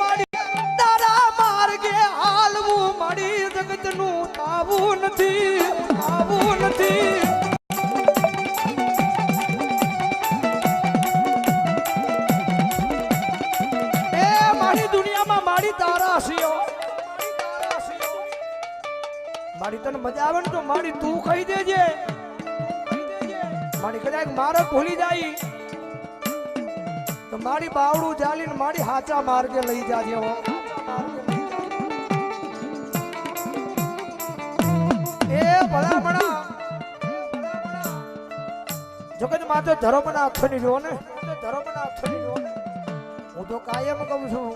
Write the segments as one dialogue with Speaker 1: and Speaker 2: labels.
Speaker 1: માડી. તારા માર્ગે હાલવું માડી. જગતનું આવું નથી આવું નથી. મારી દુનિયામાં મારી તારા મારી તને મજા આવે ને તો મારી તું કહી દેજે. મારી કદાચ મારે ભૂલી જાય. મારી બાવડું જાલીને મારી હાચા માર્ગે લઈ જાજે હો. એ ભલા ભણા જગત માથે ધર્મના અક્ષરની જો ને. ધર્મના અક્ષરની જો ને. હું તો કાયમ કહું છું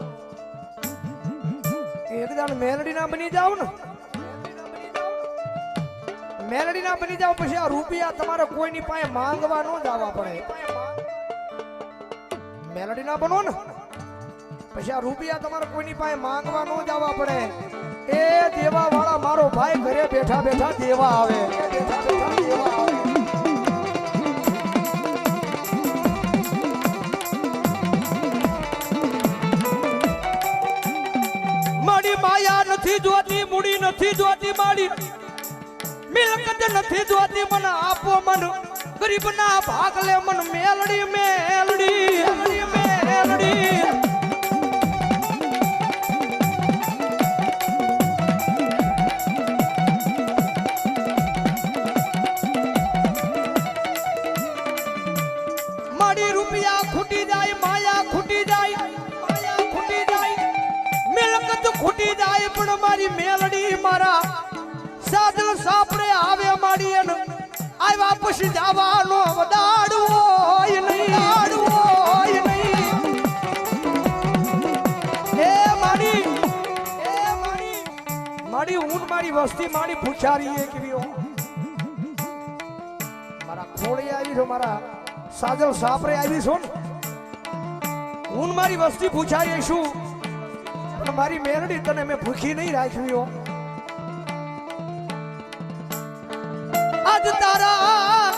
Speaker 1: એકદમ મેલડી ના બની જાવ ને. મેલડી ના બની જાવ પછી આ રૂપિયા તમારે કોઈની પાસે માંગવા ન જવા પડે. મેલડી ના બનો ને? પછી આ રૂપિયા તમારે કોઈની પાસે માંગવા ન જવા પડે. એ દેવા વાળા મારો ભાઈ ઘરે બેઠા બેઠા દેવા આવે. બેઠા માયા નથી જોતી, મૂડી નથી જોતી મારી. મિલકત નથી જોતી, મન આપો મન. ગરીબ ના ભાગ લે મન મેલડી મેલડી મેલડી મારી રૂપિયા ખૂટી જાય, માયા ખૂટી જાય, માયા ખૂટી જાય. મિલકત ખૂટી જાય, પણ મારી મેલડી મારા સાધલ સાપરે આવે માડી એનો આવ્યા પછી જવાનો વડાડવો નહીં મારી મારી મારી મારી વસ્તી મારી પૂછારી એ કેવી. મારા ખોળી આવી છો, મારા સાજલ સાપરે આવી છો હું મારી વસ્તી શું? પણ મારી મેરડી તને મેં ભૂખી નહીં રાખવી હો. આજ તારા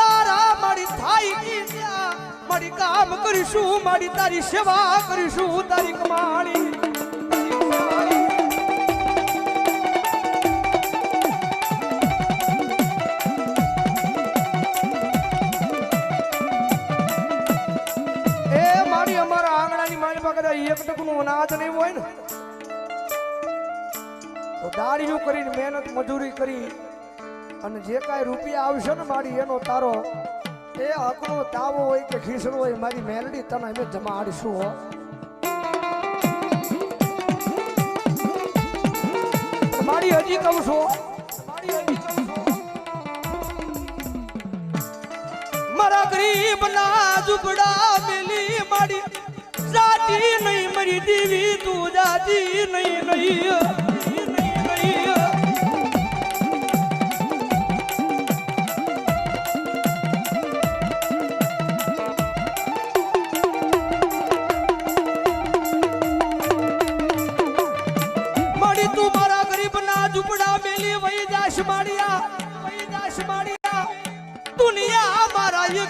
Speaker 1: તારા મારી થાય મારી કામ કરીશું મારી તારી સેવા કરીશું તારી કમાણી. તો કરીને મહેનત મજૂરી કરી અને જે કાંઈ રૂપિયા આવશે ને મારી એનો તારો એ હકનો તાવો હોય કે ખીસડો હોય મારી મેલડી તને અમે જમાડીશું હો. મારી હજી કહું છું. મારી ગરીબ ના ઝૂંપડા મેલી મારી જાતી નહીં મરી દીવી તું જાતી નહીં નહીં,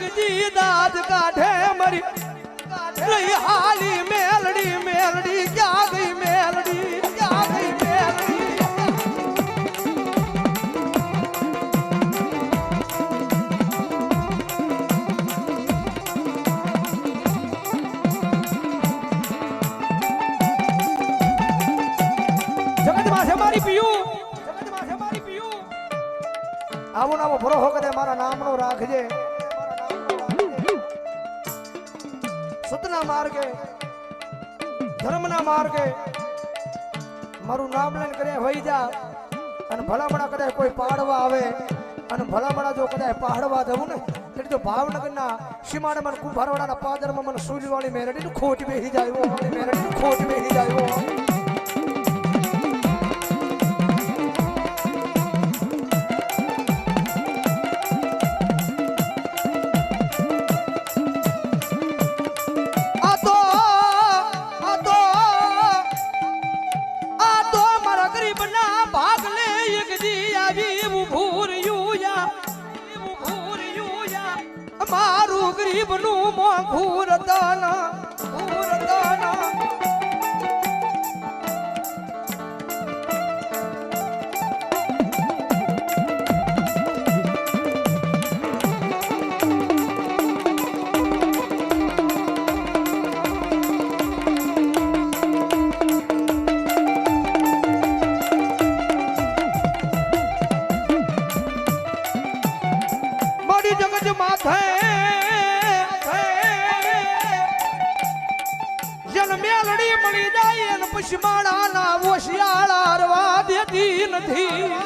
Speaker 1: યુગજી દાદ કાઢે મરી. રહી હાલી મેલડી મેલડી, ક્યાં ગઈ મેલડી, ક્યાં ગઈ ભરોહો કરે, મારા નામનો રાખજે. સતના માર્ગે, ધર્મના માર્ગે મારું નામ લઈને કરે વહી જા અને ભલામણા કદાચ કોઈ પાડવા આવે અને ભલામણા જો કદાચ પાડવા જવું ને, એટલે તો ભાવનગરના સીમાડામાં કુંભારવાડાના પાદરમાં મને સૂર્યવાળી મેરડી ખોટ બેસી જાય ખોટ બેસી જાય મારું ગરીબનું મોંઘું રતાના. મળી જાય પછી માળાના ઓશિયાળા રવા દેતી નથી.